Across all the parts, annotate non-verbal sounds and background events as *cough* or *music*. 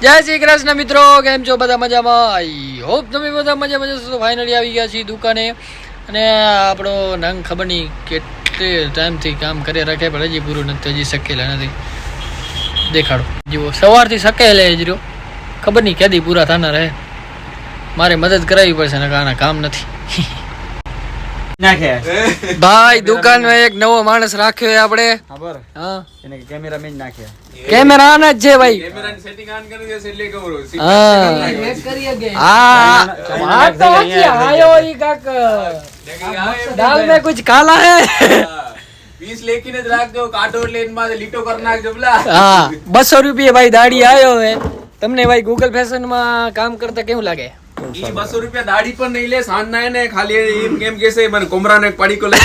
જય શ્રી કૃષ્ણ મિત્રો, કેમ છો બધા મજામાં? આઈ હોપ તમે બધા મજા મજા છો ફાઇનલી આવી ગયા છીએ દુકાને. અને આપણો નંગ ખબર નહીં કેટલે ટાઈમથી કામ કરી રાખે પણ હજી પૂરું નથી, હજી શકેલા નથી. દેખાડો. જુઓ સવારથી શકેલે જ રહ્યો. ખબર નહીં ક્યાંથી પૂરા થના રહે મારે મદદ કરાવવી પડશે ને આના કામ નથી. ભાઈ દુકાનમાં એક નવો માણસ રાખ્યો આપણે. કેમેરા મેં જ છે ભાઈ. હા. મેક આયો ઈ કાક. કુછ કાલા હે. પીસ લીટો હા. 200 રૂપિયા ભાઈ દાડી આયો હે. તમને ભાઈ ગૂગલ ફેશનમાં કામ કરતા કેવું લાગે? ઈ દેશ રૂપિયા નહીં લે એને ખાલી એમ કેમ મને કોમરાનો એક પડીકો લઈ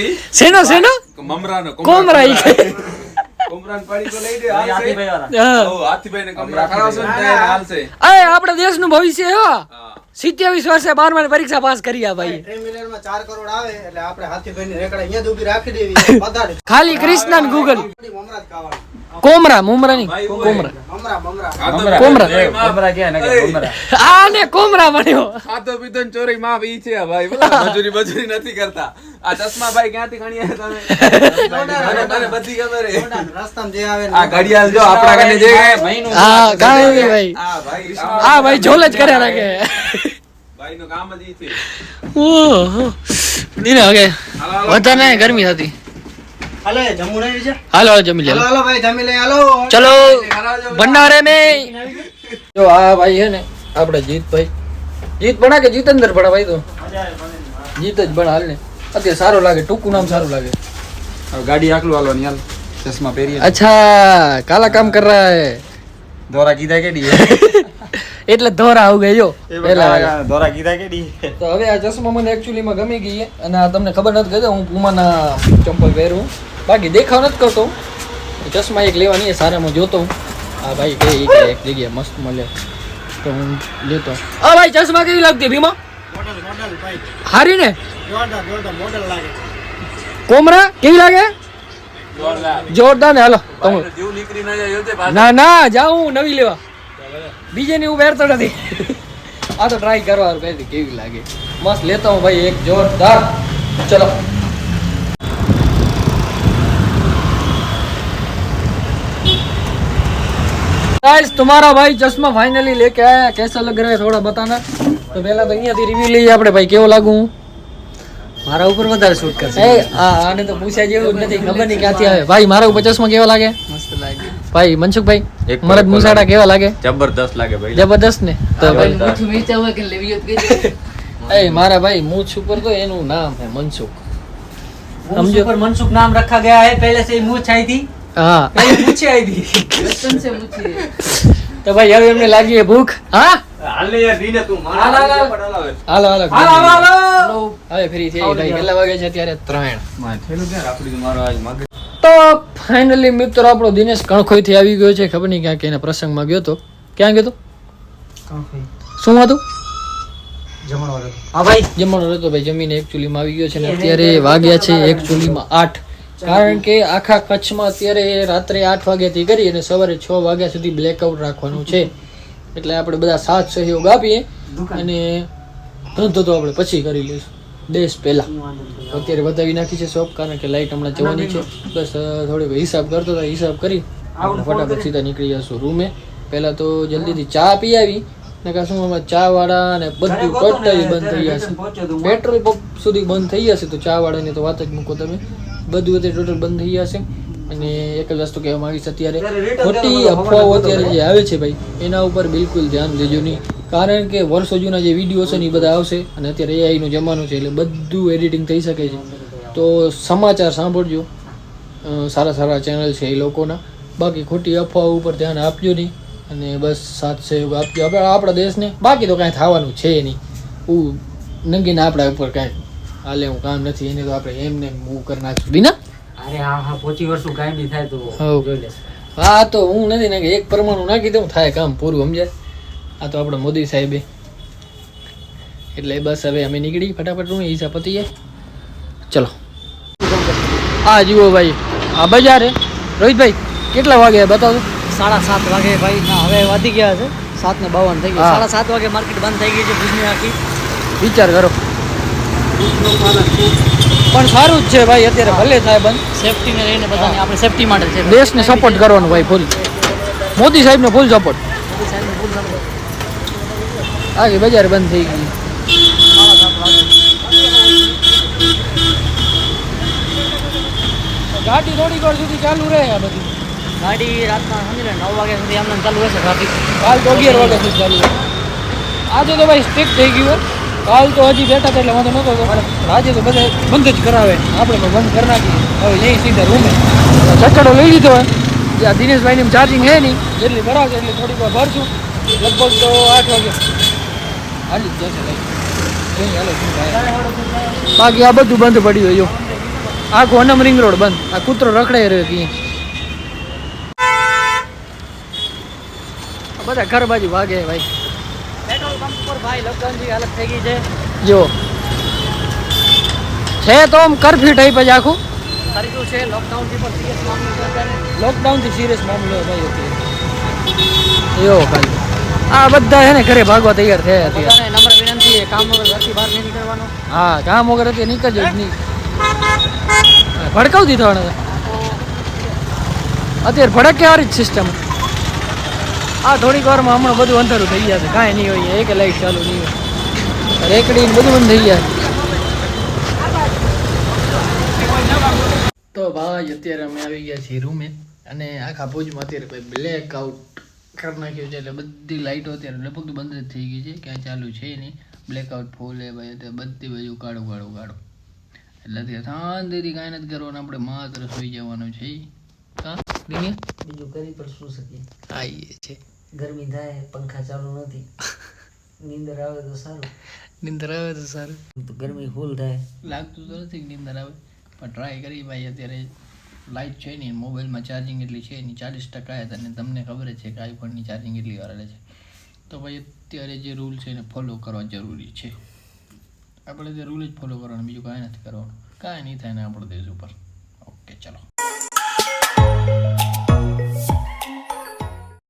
ઈ. મમરાનો કોમરા ઈ. ને ભવિષ્ય એવા. સિત્યાવીસ વર્ષે બારમા પરીક્ષા પાસ કરી આ ભાઈ ચાર કરોડ આવે એટલે આપણે ભાઈ રેકડા અહીંયા રાખી દેવી. ખાલી કૃષ્ણ ગૂગલ મમરા જ ખાવાનું કોમરા મુમરા ની કોમરા. કોમરા. કોમરા. ક્યાં કોમરા *laughs* આ ને કોમરા. બન્યો. ખાતો પીતો ને ચોરી માં ઈ છે ભાઈ. *laughs* મજૂરી મજૂરી નથી કરતા. આ ચશ્મા ભાઈ ક્યાંથી ગણ્યા તમે? *laughs* મને બધી ખબર રસ્તામાં જે આવે આ ઘડિયાળ જો આપણા કને જે મહિનું હા કાઈ ભાઈ. હા ભાઈ હા ભાઈ જોલ જ કર્યા રાખે. ભાઈ નું કામ જ ઈ છે. ઓહો. દીને હવે. વધારે ગરમી થતી. હાલે જમવું નહીં છે? હાલો હાલો જમી લે હાલો. ભાઈ જમી લે હાલો. ચલો ભંડારે મે જો આ ભાઈ હે ને આપણે જીતભાઈ જીત ભણા કે જીતેન્દ્ર ભણા ભાઈ તો? જીત જ ભણા હાલ ને. અત્યારે સારો લાગે ટૂંકું નામ સારું લાગે. ગાડી આકલું હાલવાની હાલ. ચશ્મા પહેરી અચ્છા કાલા કામ કર રહા હે. દોરા કીધા કેડી *laughs* એટલે ધોરા આવ ગયો. પેલા. દોરા કીધા કેડી તો હવે આ ચશ્મા મને actually માં ગમી ગઈ અને આ તમને ખબર નથી કે હું પુમાના ચંપલ પહેરું. બાકી દેખાવ નથી કરતો ચશ્મા એક લેવાની છે સારામાં જોતો હું. આ ભાઈ કે એક જગ્યાએ મસ્ત મળે. તો હું લેતો આ ભાઈ ચશ્મા કેવી લાગતી ભીમા? હારી ને? કોમરા કેવી લાગે? જોરદાર ને હાલો ના. ના જાઉં જાઉં નવી લેવા. બીજે ની હું પહેરતો નથી. આ તો ટ્રાય કરવા પહેરતી કેવી લાગે. મસ્ત લેતો હું ભાઈ એક જોરદાર. ચલો. गाइस तुम्हारा भाई चश्मा फाइनली लेके आया कैसा लग रहा है थोड़ा बताना तो पहला तो અહીંયાથી રિવ્યુ લઈએ આપણે ભાઈ કેવો લાગુ હું મારા ઉપર વધારે શૂટ કરશે એ આ આને તો પૂછ્યા જેવું જ નથી ખબર નહીં ક્યાંથી આવે ભાઈ મારા ઉપર ચશ્મા કેવા લાગે મસ્ત લાગે ભાઈ મનસુખભાઈ એક મરદ પર મુસાડા કેવા લાગે જબરદસ્ત લાગે ભાઈ જબરદસ્ત ને તો ભાઈ મીઠું મીઠા હોય કે લેવી એ મારા ભાઈ મૂછ ઉપર તો એનું નામ છે મનસુખ સમજો पर मनसुख नाम रखा गया है पहले से ही मूछ आई थी હા. તો ભાઈ હવે એમને લાગી ભૂખ. હા? હાલે યાર દીને તું મારા હાલો હવે ફ્રી થઈ ગઈ. છે અત્યારે 3 માં તો ફાઇનલી મિત્રો આપણો દિનેશ કણખોઈ આવી ગયો છે. ખબર નહીં ક્યાં એના પ્રસંગમાં ગયો તો. ક્યાં ગયો શું હતું? જમણવારો હા ભાઈ. જમણવારો તો ભાઈ. આવી ગયો છે ને અત્યારે વાગ્યા છે એકચુલીમાં આઠ. કારણ કે આખા કચ્છમાં અત્યારે રાત્રે આઠ વાગ્યાથી કરી અને સવારે છ વાગ્યા સુધી બ્લેકઆઉટ રાખવાનું છે. એટલે આપણે બધા સાથ સહયોગ આપીએ અને ધંધો તો આપણે પછી કરી લઈશું. દેશ પહેલા. અત્યારે વધાવી નાખી છે શોપ કારણ કે લાઈટ હમણાં જવાની છે. બસ થોડી થોડીક હિસાબ કરતો હતો હિસાબ કરી. ફટાફટ સીધા નીકળી જશું રૂમે. પહેલાં તો જલ્દીથી ચા પી આવી. ને હમણાં ચા વાળા ને બધું ટોટલી બંધ થઈ જશે. પેટ્રોલ પંપ સુધી બંધ થઈ જશે તો ચા વાળાની તો વાત જ મૂકો તમે. બધું અત્યારે ટોટલ બંધ થઈ જશે અને એક જ વસ્તુ કહેવા માંગીશ અત્યારે. ખોટી અફવાઓ અત્યારે જે આવે છે ભાઈ એના ઉપર બિલકુલ ધ્યાન દેજો નહીં. કારણ કે વર્ષો જૂના જે વીડિયો છે ને એ બધા આવશે અને અત્યારે એઆઈનું જમાનો છે એટલે બધું એડિટિંગ થઈ શકે છે. તો સમાચાર સાંભળજો. સારા સારા ચેનલ છે એ લોકોના. બાકી ખોટી અફવાઓ ઉપર ધ્યાન આપજો નહીં. અને બસ સાથ સહયોગ આપજો. આપણે આપણા દેશને બાકી તો કાંઈ થવાનું છે નહીં. હું નંગીને આપણા ઉપર કાંઈ હાલે હું કામ નથી એને તો આપણે એમને મૂવ કરી નાખશું. બીના અરે હા હા પોચી વર્ષ કાંઈ બી થાય તો જોઈ લેશું. હા તો હું નથી નાખી એક પરમાણુ નાખી દઉં થાય કામ પૂરું સમજાય? આ તો આપણે મોદી સાહેબે. એટલે બસ હવે અમે નીકળી ફટાફટ હું હિસાબ પતીએ ચલો. આ જુઓ ભાઈ આ બજાર હે. રોહિતભાઈ કેટલા વાગે બતાવો સાડા સાત વાગે ભાઈ ના હવે વધી ગયા છે. સાત ને બાવન થઈ ગયા. સાડા સાત વાગે માર્કેટ બંધ થઈ ગઈ છે ભુજની આખી. વિચાર કરો. પણ સારું જ છે ભાઈ અત્યારે ભલે થાય બંધ સેફટીને લઈને બધાને આપણે સેફટી માટે છે. દેશને સપોર્ટ કરવાનો ભાઈ ફૂલ મોદી સાહેબને ફૂલ સપોર્ટ. આખી બજાર બંધ થઈ ગઈ. ગાડી થોડીક વાર સુધી ચાલુ રહે આ બધી. ગાડી રાતના સમજી લે નવ વાગ્યા સુધી આમને ચાલુ રહેશે ટ્રાફિક કાલ તો અગિયાર વાગ્યા સુધી ચાલુ રહે. આજે તો ભાઈ સ્ટ્રીક થઈ ગયું હોય. કાલ તો હજી બેઠા હતા એટલે વાંધો નહોતો આજે તો બધા બંધ જ કરાવે. આપણે પણ બંધ કરી નાખીએ. હવે અહીં સીધા રૂમે. ચકડો લઈ લીધો હોય. આ દિનેશભાઈની ચાર્જિંગ હે નહીં. જેટલી ભરાવશે એટલી થોડીક વાર ભરશું. લગભગ તો આઠ વાગે. હાલી જ જશે. બાકી આ બધું બંધ પડ્યું હોય આખું અનમ રિંગ રોડ બંધ. આ કૂતરો રખડાઈ રહ્યો કે બધા ઘર બાજુ ભાગે ભાઈ. ભાઈ લોકડાઉનની હાલત થઈ ગઈ છે. જો. છે તો આમ કરફ્યુ ટાઈપ જ આખું. ખરીદું છે લોકડાઉનથી પણ સિરિયસ મામલો છે અત્યારે. લોકડાઉનથી સિરિયસ મામલો ભાઈ અત્યારે. એવો ખાલી. આ બધા છે ને ઘરે ભાગવા તૈયાર થયા અત્યારે. નમ્ર વિનંતી છે કામ વગર ઘરથી બહાર નહીં નીકળવાનું. હા કામ વગર અત્યારે નીકળજો જ નહીં. ભડકાવ દીધો અત્યારે ભડક વાળી જ સિસ્ટમ આ થોડીક વારમાં હમણાં બધું અંધારું થઈ જશે કાંઈ નહીં હોય એક લાઈટ ચાલુ નહીં હોય. રેકડી બધું બંધ થઈ જશે તો ભાઈ અત્યારે અમે આવી ગયા છીએ રૂમે અને આખા ભુજમાં અત્યારે ભાઈ બ્લેક આઉટ કરી નાખ્યું છે એટલે બધી લાઇટો અત્યારે લગભગ બંધ જ થઈ ગઈ છે. ક્યાંય ચાલુ છે નહીં. બ્લેક આઉટ ફૂલ એ ભાઈ અત્યારે બધી બાજુ કાળું કાળું કાળું એટલે અત્યારે શાંતિથી કાંઈ નથી કરવાનું આપણે માત્ર સુઈ જવાનું છે હા બીજું કરી પણ શું શકીએ હા એ છે. ગરમી થાય પંખા ચાલુ નથી. નીંદર આવે તો સારું. નિંદર આવે તો સારું. તો ગરમી ફૂલ થાય. લાગતું તો નથી કે નિંદર આવે પણ ટ્રાય કરી ભાઈ અત્યારે લાઇટ છે નહીં મોબાઈલમાં ચાર્જિંગ એટલી છે નહીં ચાલીસ ટકા હતા અને તમને ખબર જ છે કે આઈફોનની ચાર્જિંગ એટલી વાર છે. તો ભાઈ અત્યારે જે રૂલ છે એને ફોલો કરવા જરૂરી છે. આપણે તે રૂલ જ ફોલો કરવાનો બીજું કાંઈ નથી કરવાનું. કાંઈ નહીં થાય ને આપણે દેશ ઉપર. ઓકે ચલો.